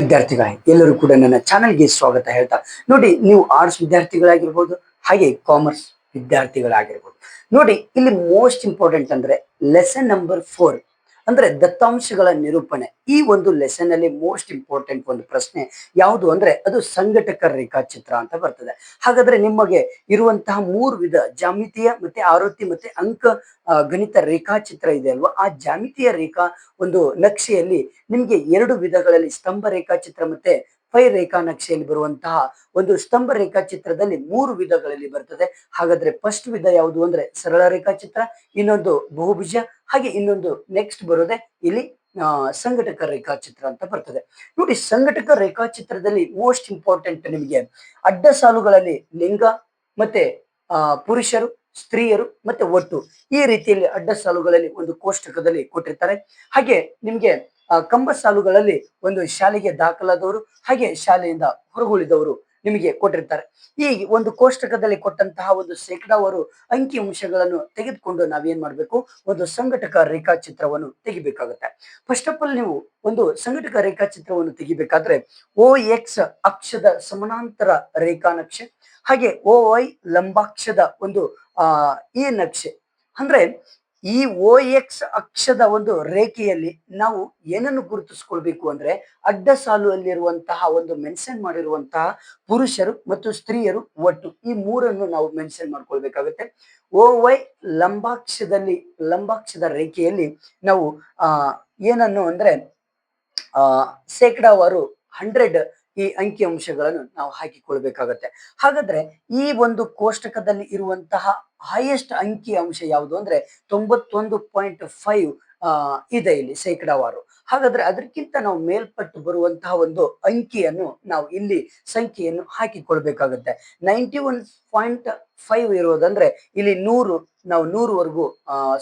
ವಿದ್ಯಾರ್ಥಿಗಳೇ, ಎಲ್ಲರೂ ಕೂಡ ನನ್ನ ಚಾನೆಲ್ಗೆ ಸ್ವಾಗತ ಹೇಳ್ತಾ, ನೋಡಿ ನೀವು ಆರ್ಟ್ಸ್ ವಿದ್ಯಾರ್ಥಿಗಳಾಗಿರ್ಬೋದು, ಹಾಗೆ ಕಾಮರ್ಸ್ ವಿದ್ಯಾರ್ಥಿಗಳಾಗಿರ್ಬೋದು. ನೋಡಿ, ಇಲ್ಲಿ ಮೋಸ್ಟ್ ಇಂಪಾರ್ಟೆಂಟ್ ಅಂದ್ರೆ ಲೆಸನ್ ನಂಬರ್ ಫೋರ್ ಅಂದ್ರೆ ದತ್ತಾಂಶಗಳ ನಿರೂಪಣೆ. ಈ ಒಂದು ಲೆಸನ್ ಅಲ್ಲಿ ಮೋಸ್ಟ್ ಇಂಪಾರ್ಟೆಂಟ್ ಒಂದು ಪ್ರಶ್ನೆ ಯಾವುದು ಅಂದ್ರೆ ಅದು ಸಂಘಟಕ ರೇಖಾಚಿತ್ರ ಅಂತ ಬರ್ತದೆ. ಹಾಗಾದ್ರೆ ನಿಮಗೆ ಇರುವಂತಹ ಮೂರು ವಿಧ ಜಾಮಿತಿಯ ಮತ್ತೆ ಆರೋತಿ ಮತ್ತೆ ಅಂಕ ಗಣಿತ ರೇಖಾಚಿತ್ರ ಇದೆ ಅಲ್ವಾ? ಆ ಜಾಮಿತಿಯ ರೇಖಾ ಒಂದು ನಕ್ಷೆಯಲ್ಲಿ ನಿಮ್ಗೆ ಎರಡು ವಿಧಗಳಲ್ಲಿ ಸ್ತಂಭ ರೇಖಾಚಿತ್ರ ಮತ್ತೆ ಪೈ ರೇಖಾ ನಕ್ಷೆಯಲ್ಲಿ ಬರುವಂತಹ ಒಂದು ಸ್ತಂಭ ರೇಖಾಚಿತ್ರದಲ್ಲಿ ಮೂರು ವಿಧಗಳಲ್ಲಿ ಬರ್ತದೆ. ಹಾಗಾದ್ರೆ ಫಸ್ಟ್ ವಿಧ ಯಾವುದು ಅಂದ್ರೆ ಸರಳ ರೇಖಾಚಿತ್ರ ಇನ್ನೊಂದು ಬಹುಭುಜ ಹಾಗೆ ಇನ್ನೊಂದು ನೆಕ್ಸ್ಟ್ ಬರೋದೆ ಇಲ್ಲಿ ಆ, ಸಂಘಟಕ ರೇಖಾಚಿತ್ರ ಅಂತ ಬರ್ತದೆ. ನೋಡಿ ಸಂಘಟಕ ರೇಖಾಚಿತ್ರದಲ್ಲಿ ಮೋಸ್ಟ್ ಇಂಪಾರ್ಟೆಂಟ್ ನಿಮಗೆ ಅಡ್ಡ ಸಾಲುಗಳಲ್ಲಿ ಲಿಂಗ ಮತ್ತೆ ಆ ಪುರುಷರು ಸ್ತ್ರೀಯರು ಮತ್ತೆ ಒಟ್ಟು ಈ ರೀತಿಯಲ್ಲಿ ಅಡ್ಡ ಸಾಲುಗಳಲ್ಲಿ ಒಂದು ಕೋಷ್ಟಕದಲ್ಲಿ ಕೊಟ್ಟಿರ್ತಾರೆ. ಹಾಗೆ ನಿಮ್ಗೆ ಕಂಬ ಸಾಲುಗಳಲ್ಲಿ ಒಂದು ಶಾಲೆಗೆ ದಾಖಲಾದವರು ಹಾಗೆ ಶಾಲೆಯಿಂದ ಹೊರಗುಳಿದವರು ನಿಮಗೆ ಕೊಟ್ಟಿರ್ತಾರೆ. ಈ ಒಂದು ಕೋಷ್ಟಕದಲ್ಲಿ ಕೊಟ್ಟಂತಹ ಒಂದು ಶೇಕಡಾವಾರು ಅಂಕಿ ಅಂಶಗಳನ್ನು ತೆಗೆದುಕೊಂಡು ನಾವೇನ್ ಮಾಡ್ಬೇಕು? ಒಂದು ಸಂಘಟಕ ರೇಖಾಚಿತ್ರವನ್ನು ತೆಗಿಬೇಕಾಗುತ್ತೆ. ಫಸ್ಟ್ ಆಫ್ ಆಲ್ ನೀವು ಒಂದು ಸಂಘಟಕ ರೇಖಾಚಿತ್ರವನ್ನು ತೆಗಿಬೇಕಾದ್ರೆ ಓ ಎಕ್ಸ್ ಅಕ್ಷದ ಸಮಾನಾಂತರ ರೇಖಾ ನಕ್ಷೆ, ಹಾಗೆ ಓ ವೈ ಲಂಬಾಕ್ಷದ ಒಂದು, ಆ ಈ ನಕ್ಷೆ. ಅಂದ್ರೆ ಈ ಓ ಎಕ್ಸ್ ಅಕ್ಷದ ಒಂದು ರೇಖೆಯಲ್ಲಿ ನಾವು ಏನನ್ನು ಗುರುತಿಸ್ಕೊಳ್ಬೇಕು ಅಂದ್ರೆ ಅಡ್ಡ ಸಾಲು ಅಲ್ಲಿರುವಂತಹ ಒಂದು ಮೆನ್ಷನ್ ಮಾಡಿರುವಂತಹ ಪುರುಷರು ಮತ್ತು ಸ್ತ್ರೀಯರು ಒಟ್ಟು ಈ ಮೂರನ್ನು ನಾವು ಮೆನ್ಷನ್ ಮಾಡ್ಕೊಳ್ಬೇಕಾಗುತ್ತೆ. ಓ ವೈ ಲಂಬಾಕ್ಷದಲ್ಲಿ, ಲಂಬಾಕ್ಷದ ರೇಖೆಯಲ್ಲಿ ನಾವು, ಆ, ಏನನ್ನು ಅಂದ್ರೆ, ಆ, ಶೇಕಡಾವಾರು ಹಂಡ್ರೆಡ್ ಈ ಅಂಕಿ ಅಂಶಗಳನ್ನು ನಾವು ಹಾಕಿಕೊಳ್ಬೇಕಾಗತ್ತೆ. ಹಾಗಾದ್ರೆ ಈ ಒಂದು ಕೋಷ್ಟಕದಲ್ಲಿ ಇರುವಂತಹ ಹೈಯೆಸ್ಟ್ ಅಂಕಿ ಅಂಶ ಯಾವುದು ಅಂದ್ರೆ ತೊಂಬತ್ತೊಂದು ಪಾಯಿಂಟ್ ಫೈವ್ ಇದೆ ಇಲ್ಲಿ ಶೇಕಡಾವಾರು. ಹಾಗಾದ್ರೆ ಅದಕ್ಕಿಂತ ನಾವು ಮೇಲ್ಪಟ್ಟು ಬರುವಂತಹ ಒಂದು ಅಂಕಿಯನ್ನು ನಾವು ಇಲ್ಲಿ ಸಂಖ್ಯೆಯನ್ನು ಹಾಕಿಕೊಳ್ಬೇಕಾಗತ್ತೆ. ನೈಂಟಿ ಒನ್ ಪಾಯಿಂಟ್ ಫೈವ್ ಇರೋದಂದ್ರೆ ಇಲ್ಲಿ ನೂರು, ನಾವು ನೂರವರೆಗೂ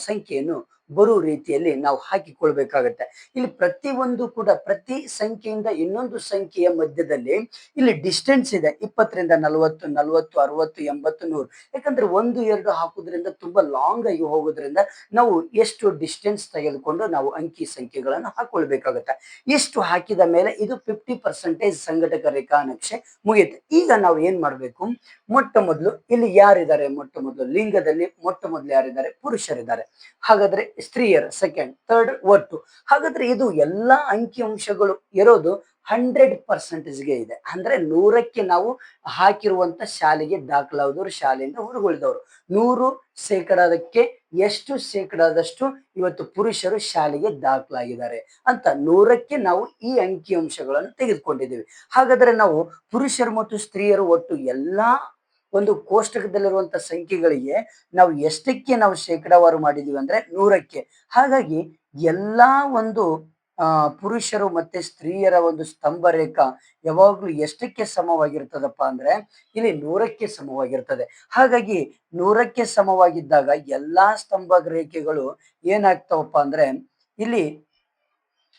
ಸಂಖ್ಯೆಯನ್ನು ಬರುವ ರೀತಿಯಲ್ಲಿ ನಾವು ಹಾಕಿಕೊಳ್ಬೇಕಾಗತ್ತೆ. ಇಲ್ಲಿ ಪ್ರತಿ ಒಂದು ಕೂಡ ಪ್ರತಿ ಸಂಖ್ಯೆಯಿಂದ ಇನ್ನೊಂದು ಸಂಖ್ಯೆಯ ಮಧ್ಯದಲ್ಲಿ ಇಲ್ಲಿ ಡಿಸ್ಟೆನ್ಸ್ ಇದೆ. ಇಪ್ಪತ್ತರಿಂದ ನಲವತ್ತು ನಲವತ್ತು, ಅರವತ್ತು, ಎಂಬತ್ತು, ನೂರು. ಯಾಕಂದ್ರೆ ಒಂದು, ಎರಡು ಹಾಕುದ್ರಿಂದ ತುಂಬಾ ಲಾಂಗ್ ಆಗಿ ಹೋಗೋದ್ರಿಂದ ನಾವು ಎಷ್ಟು ಡಿಸ್ಟೆನ್ಸ್ ತೆಗೆದುಕೊಂಡು ನಾವು ಅಂಕಿ ಸಂಖ್ಯೆಗಳನ್ನು ಹಾಕೊಳ್ಬೇಕಾಗತ್ತೆ. ಎಷ್ಟು ಹಾಕಿದ ಮೇಲೆ ಇದು ಫಿಫ್ಟಿ ಪರ್ಸೆಂಟೇಜ್ ಸಂಘಟಕ ರೇಖಾ ನಕ್ಷೆ ಮುಗಿಯುತ್ತೆ. ಈಗ ನಾವು ಏನ್ ಮಾಡ್ಬೇಕು? ಮೊಟ್ಟ ಮೊದಲು ಇಲ್ಲಿ ಯಾರಿದ್ದಾರೆ? ಮೊಟ್ಟ ಮೊದಲು ಲಿಂಗದಲ್ಲಿ, ಮೊಟ್ಟ ಮೊದಲು ಯಾರಿದ್ದಾರೆ? ಪುರುಷರಿದ್ದಾರೆ. ಹಾಗಾದ್ರೆ ಸ್ತ್ರೀಯರು ಸೆಕೆಂಡ್ ಥರ್ಡ್ ಒಟ್ಟು. ಹಾಗಾದ್ರೆ ಇದು ಎಲ್ಲಾ ಅಂಕಿ ಅಂಶಗಳು ಇರೋದು ಹಂಡ್ರೆಡ್ ಪರ್ಸೆಂಟೇಜ್ಗೆ ಇದೆ. ಅಂದ್ರೆ ನೂರಕ್ಕೆ ನಾವು ಹಾಕಿರುವಂತ ಶಾಲೆಗೆ ದಾಖಲಾದವರು, ಶಾಲೆಯಿಂದ ಹೊರಗುಳಿದವರು. ನೂರು ಶೇಕಡಾದಕ್ಕೆ ಎಷ್ಟು ಶೇಕಡಾದಷ್ಟು ಇವತ್ತು ಪುರುಷರು ಶಾಲೆಗೆ ದಾಖಲಾಗಿದ್ದಾರೆ ಅಂತ ನೂರಕ್ಕೆ ನಾವು ಈ ಅಂಕಿ ಅಂಶಗಳನ್ನು ತೆಗೆದುಕೊಂಡಿದ್ದೀವಿ. ಹಾಗಾದ್ರೆ ನಾವು ಪುರುಷರು ಮತ್ತು ಸ್ತ್ರೀಯರು ಒಟ್ಟು ಎಲ್ಲಾ ಒಂದು ಕೋಷ್ಟಕದಲ್ಲಿರುವಂತ ಸಂಖ್ಯೆಗಳಿಗೆ ನಾವು ಎಷ್ಟಕ್ಕೆ ನಾವು ಶೇಕಡಾವಾರು ಮಾಡಿದೀವಿ ಅಂದ್ರೆ ನೂರಕ್ಕೆ. ಹಾಗಾಗಿ ಎಲ್ಲಾ ಒಂದು ಪುರುಷರು ಮತ್ತೆ ಸ್ತ್ರೀಯರ ಒಂದು ಸ್ತಂಭ ರೇಖಾ ಯಾವಾಗ್ಲೂ ಎಷ್ಟಕ್ಕೆ ಸಮವಾಗಿರ್ತದಪ್ಪ ಅಂದ್ರೆ ಇಲ್ಲಿ ನೂರಕ್ಕೆ ಸಮವಾಗಿರ್ತದೆ. ಹಾಗಾಗಿ ನೂರಕ್ಕೆ ಸಮವಾಗಿದ್ದಾಗ ಎಲ್ಲಾ ಸ್ತಂಭ ರೇಖೆಗಳು ಏನಾಗ್ತಾವಪ್ಪ ಅಂದ್ರೆ ಇಲ್ಲಿ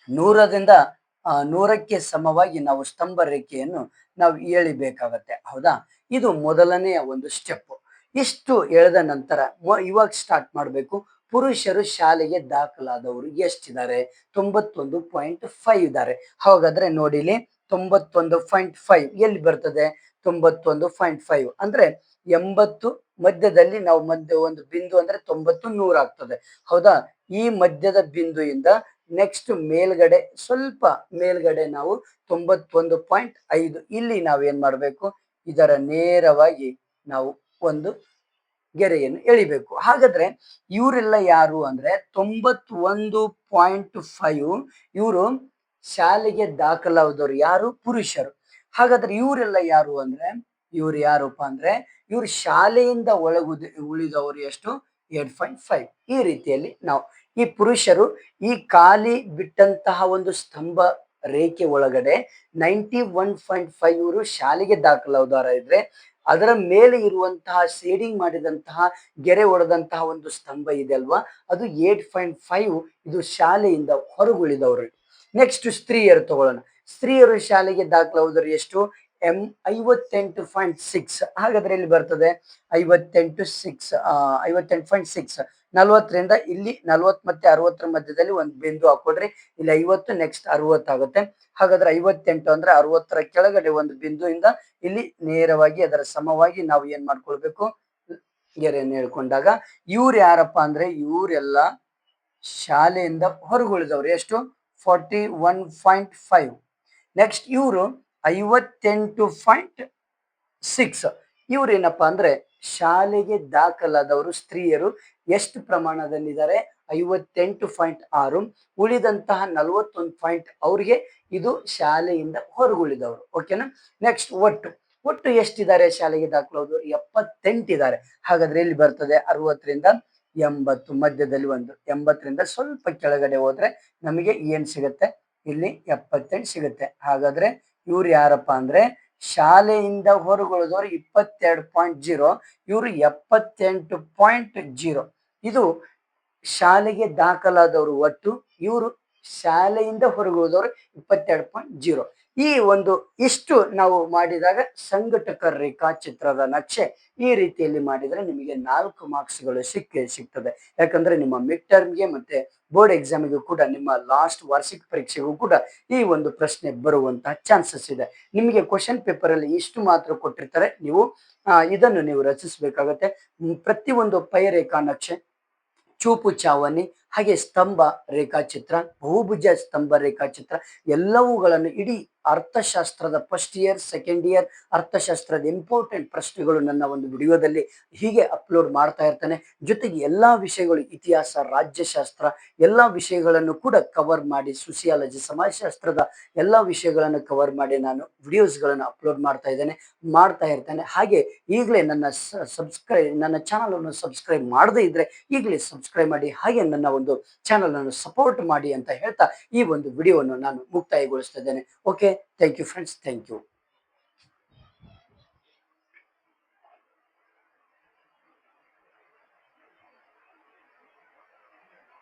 ನೂರದಿಂದ ಆ ನೂರಕ್ಕೆ ಸಮವಾಗಿ ನಾವು ಸ್ತಂಭ ರೇಖೆಯನ್ನು ನಾವು ಹೇಳಿಬೇಕಾಗತ್ತೆ ಹೌದಾ? ಇದು ಮೊದಲನೆಯ ಒಂದು ಸ್ಟೆಪ್ ಇಷ್ಟು ಎಳೆದ ನಂತರ ಇವಾಗ ಸ್ಟಾರ್ಟ್ ಮಾಡಬೇಕು. ಪುರುಷರು ಶಾಲೆಗೆ ದಾಖಲಾದವರು ಎಷ್ಟಿದ್ದಾರೆ? ತೊಂಬತ್ತೊಂದು ಪಾಯಿಂಟ್ ಫೈವ್ ಇದ್ದಾರೆ. ಹಾಗಾದ್ರೆ ನೋಡಿಲಿ, ತೊಂಬತ್ತೊಂದು ಪಾಯಿಂಟ್ ಫೈವ್ ಎಲ್ಲಿ ಬರ್ತದೆ? ತೊಂಬತ್ತೊಂದು ಪಾಯಿಂಟ್ ಫೈವ್ ಅಂದ್ರೆ ಎಂಬತ್ತು ಮಧ್ಯದಲ್ಲಿ ನಾವು ಮಧ್ಯ ಒಂದು ಬಿಂದು ಅಂದ್ರೆ ತೊಂಬತ್ತು ನೂರ ಆಗ್ತದೆ ಹೌದಾ? ಈ ಮಧ್ಯದ ಬಿಂದುಯಿಂದ ನೆಕ್ಸ್ಟ್ ಮೇಲ್ಗಡೆ, ಸ್ವಲ್ಪ ಮೇಲ್ಗಡೆ ನಾವು ತೊಂಬತ್ತೊಂದು ಪಾಯಿಂಟ್ ಐದು. ಇಲ್ಲಿ ನಾವೇನ್ ಮಾಡಬೇಕು? ಇದರ ನೇರವಾಗಿ ನಾವು ಒಂದು ಗೆರೆಯನ್ನು ಎಳಿಬೇಕು. ಹಾಗಾದ್ರೆ ಇವರೆಲ್ಲ ಯಾರು ಅಂದ್ರೆ ತೊಂಬತ್ತೊಂದು ಪಾಯಿಂಟ್ ಫೈವ್ ಇವರು ಶಾಲೆಗೆ ದಾಖಲಾದವರು ಯಾರು? ಪುರುಷರು. ಹಾಗಾದ್ರೆ ಇವರೆಲ್ಲ ಯಾರು ಅಂದ್ರೆ, ಇವ್ರು ಯಾರಪ್ಪ ಅಂದ್ರೆ, ಇವ್ರು ಶಾಲೆಯಿಂದ ಒಳಗುದ ಉಳಿದವರು ಎಷ್ಟು? Eight point five. ಈ ರೀತಿಯಲ್ಲಿ ನಾವು ಈ ಪುರುಷರು ಈ ಖಾಲಿ ಬಿಟ್ಟಂತಹ ಒಂದು ಸ್ತಂಭ ರೇಖೆ ಒಳಗಡೆ ನೈಂಟಿ ಒನ್ ಪಾಯಿಂಟ್ ಫೈವ್ ಇವರು ಶಾಲೆಗೆ ದಾಖಲಾದಾರ ಇದ್ರೆ ಅದರ ಮೇಲೆ ಇರುವಂತಹ ಸೇಡಿಂಗ್ ಮಾಡಿದಂತಹ ಗೆರೆ ಒಡೆದಂತಹ ಒಂದು ಸ್ತಂಭ ಇದೆ ಅಲ್ವಾ? ಅದು ಏಟ್ ಪಾಯಿಂಟ್ ಫೈವ್ ಇದು ಶಾಲೆಯಿಂದ ಹೊರಗುಳಿದವರು. ನೆಕ್ಸ್ಟ್ ಸ್ತ್ರೀಯರು ತಗೊಳ್ಳೋಣ. ಸ್ತ್ರೀಯರು ಶಾಲೆಗೆ ದಾಖಲಾದರು ಎಷ್ಟು? ಎಂ ಐವತ್ತೆಂಟು ಪಾಯಿಂಟ್ ಸಿಕ್ಸ್. ಹಾಗಾದ್ರೆ ಇಲ್ಲಿ ಬರ್ತದೆ? ಐವತ್ತೆಂಟು ಸಿಕ್ಸ್ ಐವತ್ತೆಂಟು ಪಾಯಿಂಟ್ ಸಿಕ್ಸ್. ನಲ್ವತ್ತರಿಂದ ಇಲ್ಲಿ ನಲ್ವತ್ ಮತ್ತೆ ಅರವತ್ತರ ಮಧ್ಯದಲ್ಲಿ ಒಂದು ಬಿಂದು ಹಾಕೊಡ್ರಿ. ಇಲ್ಲಿ ಐವತ್ತು ನೆಕ್ಸ್ಟ್ ಅರವತ್ತಾಗುತ್ತೆ ಹಾಗಾದ್ರೆ ಐವತ್ತೆಂಟು ಅಂದ್ರೆ ಅರವತ್ತರ ಕೆಳಗಡೆ ಒಂದು ಬಿಂದುವಿಂದ ಇಲ್ಲಿ ನೇರವಾಗಿ ಅದರ ಸಮವಾಗಿ ನಾವು ಏನ್ ಮಾಡ್ಕೊಳ್ಬೇಕು? ಗೆರೆಯನ್ನು ಹೇಳ್ಕೊಂಡಾಗ ಇವ್ರು ಯಾರಪ್ಪ ಅಂದ್ರೆ ಇವರೆಲ್ಲ ಶಾಲೆಯಿಂದ ಹೊರಗುಳಿದವ್ರು. ಎಷ್ಟು? Forty one point five. Next ಇವರು ಐವತ್ತೆಂಟು ಪಾಯಿಂಟ್ ಸಿಕ್ಸ್. ಇವ್ರೇನಪ್ಪ ಅಂದ್ರೆ ಶಾಲೆಗೆ ದಾಖಲಾದವರು ಸ್ತ್ರೀಯರು ಎಷ್ಟು ಪ್ರಮಾಣದಲ್ಲಿದ್ದಾರೆ? ಐವತ್ತೆಂಟು ಪಾಯಿಂಟ್ ಆರು, ಉಳಿದಂತಹ ನಲವತ್ತೊಂದು ಪಾಯಿಂಟ್ ಅವ್ರಿಗೆ ಇದು ಶಾಲೆಯಿಂದ ಹೊರಗುಳಿದವರು. ಓಕೆನಾ? ನೆಕ್ಸ್ಟ್ ಒಟ್ಟು. ಒಟ್ಟು ಎಷ್ಟಿದ್ದಾರೆ ಶಾಲೆಗೆ ದಾಖಲಾದವರು? ಎಪ್ಪತ್ತೆಂಟಿದ್ದಾರೆ ಹಾಗಾದ್ರೆ ಇಲ್ಲಿ ಬರ್ತದೆ? ಅರವತ್ತರಿಂದ ಎಂಬತ್ತು, ಮಧ್ಯದಲ್ಲಿ ಒಂದು. ಎಂಬತ್ತರಿಂದ ಸ್ವಲ್ಪ ಕೆಳಗಡೆ ಹೋದ್ರೆ ನಮಗೆ ಏನ್ ಸಿಗುತ್ತೆ? ಇಲ್ಲಿ ಎಪ್ಪತ್ತೆಂಟು ಸಿಗುತ್ತೆ. ಹಾಗಾದ್ರೆ ಇವ್ರು ಯಾರಪ್ಪ ಅಂದ್ರೆ ಶಾಲೆಯಿಂದ ಹೊರಗುಳಿದವರು ಇಪ್ಪತ್ತೆರಡು ಪಾಯಿಂಟ್ ಜೀರೋ ಇವರು ಎಪ್ಪತ್ತೆಂಟು ಪಾಯಿಂಟ್ ಜೀರೋ ಇದು ಶಾಲೆಗೆ ದಾಖಲಾದವರು ಒಟ್ಟು ಇವರು ಶಾಲೆಯಿಂದ ಹೊರಗುಳಿದವರು ಇಪ್ಪತ್ತೆರಡು ಪಾಯಿಂಟ್ ಜೀರೋ ಈ ಒಂದು ಇಷ್ಟು ನಾವು ಮಾಡಿದಾಗ ಸಂಘಟಕ ರೇಖಾಚಿತ್ರದ ನಕ್ಷೆ ಈ ರೀತಿಯಲ್ಲಿ ಮಾಡಿದರೆ ನಿಮಗೆ ನಾಲ್ಕು ಮಾರ್ಕ್ಸ್ಗಳು ಸಿಕ್ಕೇ ಸಿಗ್ತದೆ. ಯಾಕಂದ್ರೆ ನಿಮ್ಮ ಮಿಡ್ ಟರ್ಮ್ಗೆ ಮತ್ತೆ ಬೋರ್ಡ್ ಎಕ್ಸಾಮಿಗೂ ಕೂಡ ನಿಮ್ಮ ಲಾಸ್ಟ್ ವಾರ್ಷಿಕ ಪರೀಕ್ಷೆಗೂ ಕೂಡ ಈ ಒಂದು ಪ್ರಶ್ನೆ ಬರುವಂತಹ ಚಾನ್ಸಸ್ ಇದೆ. ನಿಮಗೆ ಕ್ವಶನ್ ಪೇಪರ್ ಅಲ್ಲಿ ಇಷ್ಟು ಮಾತ್ರ ಕೊಟ್ಟಿರ್ತಾರೆ. ನೀವು ಇದನ್ನು ನೀವು ರಚಿಸಬೇಕಾಗತ್ತೆ. ಪ್ರತಿಯೊಂದು ಪೈ ರೇಖಾ ನಕ್ಷೆ, ಚೂಪು ಚಾವಣಿ ಹಾಗೆ ಸ್ತಂಭ, ರೇಖಾಚಿತ್ರ, ಬಹುಭುಜ ಸ್ತಂಭ, ರೇಖಾಚಿತ್ರ ಎಲ್ಲವುಗಳನ್ನು ಇಡೀ ಅರ್ಥಶಾಸ್ತ್ರದ ಫಸ್ಟ್ ಇಯರ್ ಸೆಕೆಂಡ್ ಇಯರ್ ಅರ್ಥಶಾಸ್ತ್ರದ ಇಂಪಾರ್ಟೆಂಟ್ ಪ್ರಶ್ನೆಗಳು ನನ್ನ ಒಂದು ವಿಡಿಯೋದಲ್ಲಿ ಹೀಗೆ ಅಪ್ಲೋಡ್ ಮಾಡ್ತಾ ಇರ್ತಾನೆ. ಜೊತೆಗೆ ಎಲ್ಲಾ ವಿಷಯಗಳು ಇತಿಹಾಸ, ರಾಜ್ಯಶಾಸ್ತ್ರ ಎಲ್ಲಾ ವಿಷಯಗಳನ್ನು ಕೂಡ ಕವರ್ ಮಾಡಿ ಸೋಸಿಯಾಲಜಿ ಸಮಾಜಶಾಸ್ತ್ರದ ಎಲ್ಲಾ ವಿಷಯಗಳನ್ನು ಕವರ್ ಮಾಡಿ ನಾನು ವಿಡಿಯೋಸ್ಗಳನ್ನು ಅಪ್ಲೋಡ್ ಮಾಡ್ತಾ ಇದ್ದೇನೆ, ಮಾಡ್ತಾ ಇರ್ತೇನೆ. ಹಾಗೆ ಈಗಲೇ ನನ್ನ ಸಬ್ಸ್ಕ್ರೈಬ್ ನನ್ನ ಚಾನಲನ್ನು ಸಬ್ಸ್ಕ್ರೈಬ್ ಮಾಡದೇ ಇದ್ರೆ ಈಗಲೇ ಸಬ್ಸ್ಕ್ರೈಬ್ ಮಾಡಿ. ಹಾಗೆ ನನ್ನ ಒಂದು ಚಾನಲ್ ಅನ್ನು ಸಪೋರ್ಟ್ ಮಾಡಿ ಅಂತ ಹೇಳ್ತಾ ಈ ಒಂದು ವಿಡಿಯೋವನ್ನು ನಾನು ಮುಕ್ತಾಯಗೊಳಿಸ್ತಾ ಇದ್ದೇನೆ. Okay thank you friends thank you